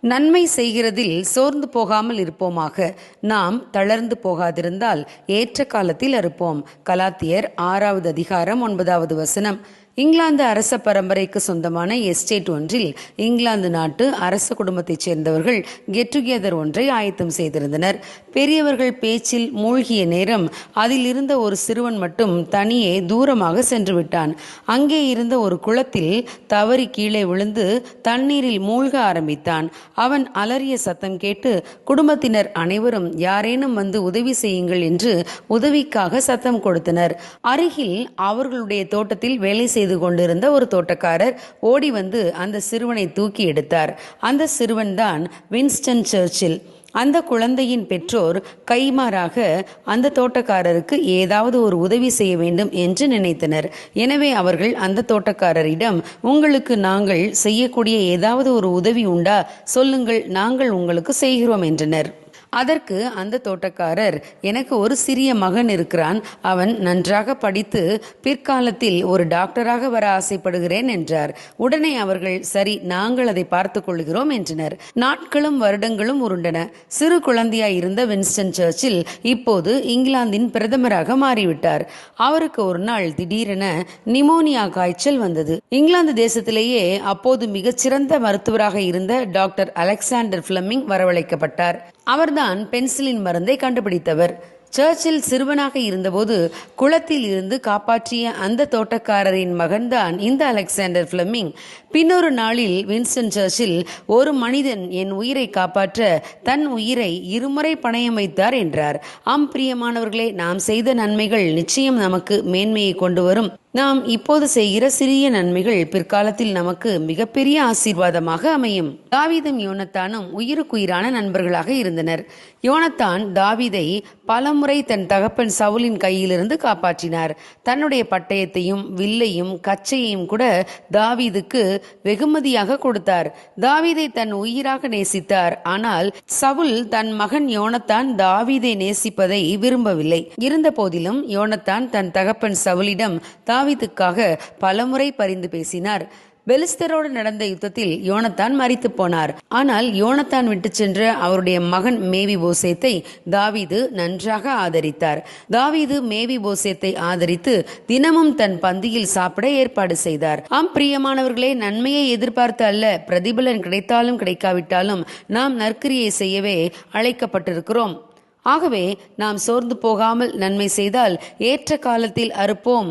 நன்மை செய்கிறதில் சோர்ந்து போகாமல் இருப்போமாக. நாம் தளர்ந்து போகாதிருந்தால் ஏற்ற காலத்தில் அறுப்போம். கலாத்தியர் ஆறாவது அதிகாரம் ஒன்பதாவது வசனம். இங்கிலாந்து அரச பரம்பரைக்கு சொந்தமான எஸ்டேட் ஒன்றில் இங்கிலாந்து நாட்டு அரச குடும்பத்தைச் சேர்ந்தவர்கள் கெட் டுகெதர் ஒன்றை ஆயத்தம் செய்திருந்தனர். பெரியவர்கள் பேச்சில் மூழ்கிய நேரம் அதில் இருந்த ஒரு சிறுவன் மட்டும் தனியே தூரமாக சென்று விட்டான். அங்கே இருந்த ஒரு குளத்தில் தவறி கீழே விழுந்து தண்ணீரில் மூழ்க ஆரம்பித்தான். அவன் அலறிய சத்தம் கேட்டு குடும்பத்தினர் அனைவரும் யாரேனும் வந்து உதவி செய்யுங்கள் என்று உதவிக்காக சத்தம் கொடுத்தனர். அருகில் அவர்களுடைய தோட்டத்தில் வேலை செய்து கொண்டிருந்த ஒரு தோட்டக்காரர் ஓடி வந்து அந்த சிறுவனை தூக்கி எடுத்தார். அந்த சிறுவன்தான் வின்ஸ்டன் சர்ச்சில். அந்த குழந்தையின் பெற்றோர் கைமாறாக அந்த தோட்டக்காரருக்கு ஏதாவது ஒரு உதவி செய்ய வேண்டும் என்று நினைத்தனர். எனவே அவர்கள் அந்த தோட்டக்காரரிடம் உங்களுக்கு நாங்கள் செய்யக்கூடிய ஏதாவது ஒரு உதவி உண்டா? சொல்லுங்கள் நாங்கள் உங்களுக்கு செய்கிறோம் என்றனர். அதற்கு அந்த தோட்டக்காரர் எனக்கு ஒரு சிறிய மகன் இருக்கிறான். அவன் நன்றாக படித்து பிற்காலத்தில் ஒரு டாக்டராக வர ஆசைப்படுகிறேன் என்றார். உடனே அவர்கள் சரி நாங்கள் அதை பார்த்துக் கொள்கிறோம் என்றனர். நாட்களும் வருடங்களும் உருண்டன. சிறு குழந்தையாய் இருந்த வின்ஸ்டன் சர்ச்சில் இப்போது இங்கிலாந்தின் பிரதமராக மாறிவிட்டார். அவருக்கு ஒரு நாள் திடீரென நிமோனியா காய்ச்சல் வந்தது. இங்கிலாந்து தேசத்திலேயே அப்போது மிகச்சிறந்த மருத்துவராக இருந்த டாக்டர் அலெக்சாண்டர் பிளமிங் வரவழைக்கப்பட்டார். அவர்தான் பென்சிலின் மருந்தை கண்டுபிடித்தவர். சர்ச்சில் சிறுவனாக இருந்தபோது குளத்தில் இருந்து காப்பாற்றிய அந்த தோட்டக்காரரின் மகன்தான் இந்த அலெக்சாண்டர் ஃபிளமிங். பின்னொரு நாளில் வின்ஸ்டன் சர்ச்சில் ஒரு மனிதன் என் உயிரை காப்பாற்ற தன் உயிரை இருமுறை பணயம் வைத்தார் என்றார். ஆம் பிரியமானவர்களே நாம் செய்த நன்மைகள் நிச்சயம் நமக்கு மேன்மையை கொண்டு வரும். நாம் இப்போது செய்கிற சிறிய நன்மைகள் பிற்காலத்தில் நமக்கு மிகப்பெரிய ஆசீர்வாதமாக அமையும். தாவீதும் யோனத்தானும் உயிருக்குயிரான நண்பர்களாக இருந்தனர். யோனத்தான் தாவீதை பலமுறை தன் தகப்பன் சவுலின் கையிலிருந்து காப்பாற்றினார். தன்னுடைய பட்டயத்தையும் வில்லையும் கச்சையையும் கூட தாவீதுக்கு வெகுமதியாக கொடுத்தார். தாவீதை தன் உயிராக நேசித்தார். ஆனால் சவுல் தன் மகன் யோனத்தான் தாவீதை நேசிப்பதை விரும்பவில்லை. இருந்த போதிலும் யோனத்தான் தன் தகப்பன் சவுலிடம் தாவி தாவிதுக்காக பலமுறை பரிந்து பேசினார். பெலிஸ்தரோடு நடந்த யுத்தத்தில் யோனத்தான் மறித்து போனார். ஆனால் யோனத்தான் விட்டு சென்ற அவருடைய மகன் மேவி போசேத்தை தாவீது நன்றாக ஆதரித்தார். தாவீது மேவி போசேத்தை ஆதரித்து தினமும் தன் பந்தியில் சாப்பிட ஏற்பாடு செய்தார். ஆம் பிரியமானவர்களே நன்மையை எதிர்பார்த்து அல்ல பிரதிபலன் கிடைத்தாலும் கிடைக்காவிட்டாலும் நாம் நற்கிரியை செய்யவே அழைக்கப்பட்டிருக்கிறோம். ஆகவே நாம் சோர்ந்து போகாமல் நன்மை செய்தால் ஏற்ற காலத்தில் அறுப்போம்.